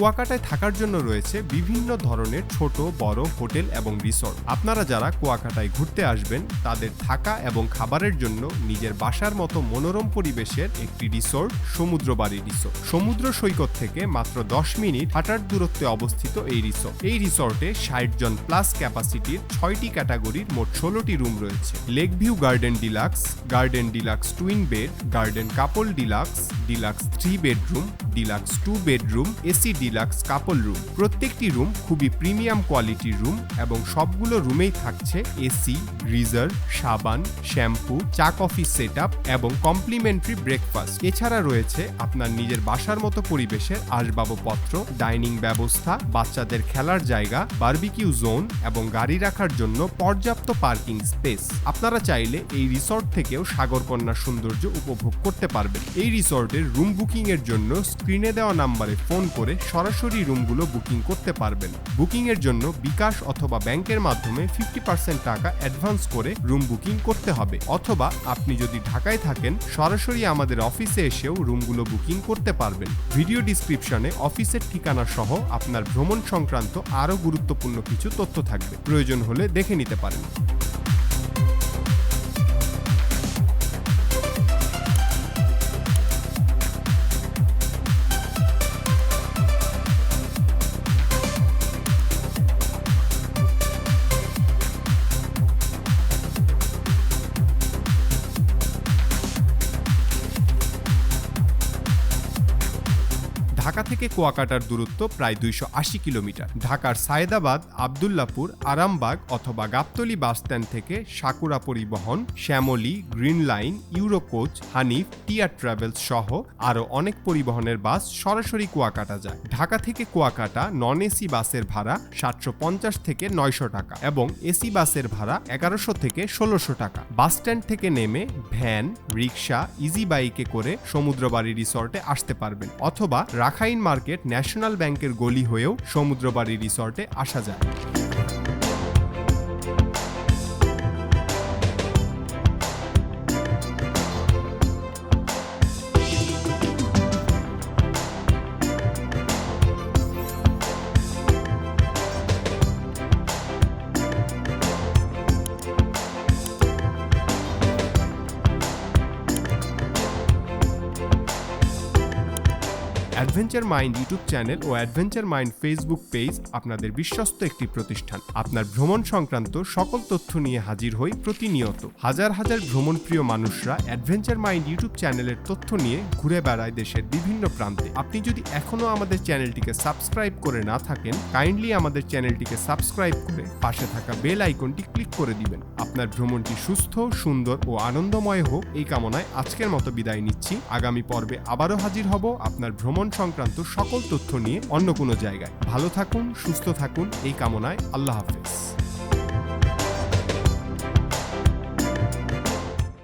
কুয়াকাটায় থাকার জন্য রয়েছে বিভিন্ন ধরনের ছোট, বড় হোটেল এবং রিসোর্ট। আপনারা যারা কুয়াকাটায় ঘুরতে আসবেন, তাদের থাকা এবং খাবারের জন্য নিজের বাসার মতো মনোরম পরিবেশের একটি রিসোর্ট, সমুদ্রবাড়ি রিসোর্ট। সমুদ্র সৈকত থেকে মাত্র দশ মিনিট হাঁটার দূরত্বে অবস্থিত এই রিসোর্ট। এই রিসোর্টে ষাট জন প্লাস ক্যাপাসিটির ছয়টি ক্যাটাগরির মোট ষোলোটি রুম রয়েছে। Lake view garden deluxe garden deluxe twin bed garden couple deluxe deluxe three bedroom deluxe two bedroom AC deluxe couple room. প্রত্যেকটি রুম খুবই প্রিমিয়াম কোয়ালিটির রুম এবং সবগুলো রুমেই থাকছে এসি গিজার সাবান, শ্যাম্পু, চা কফি সেট এবং কমপ্লিমেন্টারি ব্রেকফাস্ট। এছাড়া রয়েছে আপনার নিজের বাসার মতো পরিবেশের আসবাবপত্র, ডাইনিং ব্যবস্থা, বাচ্চাদের খেলার জায়গা, বারবিকিউ জোন এবং গাড়ি রাখার জন্য পর্যাপ্ত পার্কিং স্পেস। আপনারা চাইলে এই রিসর্ট থেকেও সাগরকন্যার সৌন্দর্য উপভোগ করতে পারবেন। এই রিসর্টের রুম বুকিং এর জন্য স্ক্রিনে দেওয়া নাম্বারে ফোন করে সরাসরি রুমগুলো বুকিং করতে পারবেন। বুকিং এর জন্য বিকাশ অথবা ব্যাংকের মাধ্যমে ফিফটি পার্সেন্ট টাকা অ্যাডভান্স করে রুম বুকিং করতে হবে। অথবা আপনি যদি ঢাকায় থাকেন, সরাসরি আমাদের অফিসে এসেও রুমগুলো বুকিং করতে পারবেন। ভিডিও ডিসক্রিপশনে অফিসের ঠিকানা সহ আপনার ভ্রমণ সংক্রান্ত আরও গুরুত্বপূর্ণ কিছু তথ্য থাকবে। প্রয়োজন হলে দেখে নিতে পারেন। ঢাকা থেকে কুয়াকাটার দূরত্ব প্রায় দুইশো আশি কিলোমিটার। ঢাকার সায়েদাবাদ, আবদুল্লাপুর, আরামবাগ অথবা গাবতলি বাস স্ট্যান্ড থেকে সাকুরা পরিবহন, Shyamoli, green line, Eurocoach, Hanif, টিয়ার ট্রাভেলস সহ আরও অনেক পরিবহনের বাস সরাসরি কুয়াকাটা যায়। ঢাকা থেকে কুয়াকাটা নন এসি বাসের ভাড়া সাতশো পঞ্চাশ থেকে নয়শো টাকা এবং এসি বাসের ভাড়া এগারোশো থেকে ষোলোশো টাকা। বাস স্ট্যান্ড থেকে নেমে ভ্যান, রিক্সা, ইজি বাইকে করে সমুদ্রবাড়ি রিসর্টে আসতে পারবেন অথবা রাখাইন মার্কেট ন্যাশনাল ব্যাংকের গলি হয়েও সমুদ্রবাড়ি রিসর্টে আসা যায়। অ্যাডভেঞ্চার মাইন্ড ইউটিউব চ্যানেল ও অ্যাডভেঞ্চার মাইন্ড ফেসবুক পেজ আপনাদের বিশ্বস্ত একটি প্রতিষ্ঠান। আপনার ভ্রমণ সংক্রান্ত সকল তথ্য নিয়ে হাজির হই প্রতিনিয়ত। হাজার হাজার ভ্রমণপ্রিয় মানুষরা অ্যাডভেঞ্চার মাইন্ড ইউটিউব চ্যানেলের তথ্য নিয়ে ঘুরে বেড়ায় দেশের বিভিন্ন প্রান্তে। আপনি যদি এখনও আমাদের চ্যানেলটিকে সাবস্ক্রাইব করে না থাকেন, কাইন্ডলি আমাদের চ্যানেলটিকে সাবস্ক্রাইব করে পাশে থাকা বেল আইকনটি ক্লিক করে দিবেন। আপনার ভ্রমণটি সুস্থ, সুন্দর ও আনন্দময় হোক এই কামনায় আজকের মতো বিদায় নিচ্ছি। আগামী পর্বে আবারও হাজির হব আপনার ভ্রমণ সংক্রান্ত সকল তথ্য নিয়ে অন্য কোনো জায়গায়। ভালো থাকুন, সুস্থ থাকুন, এই কামনায় আল্লাহ হাফেজ।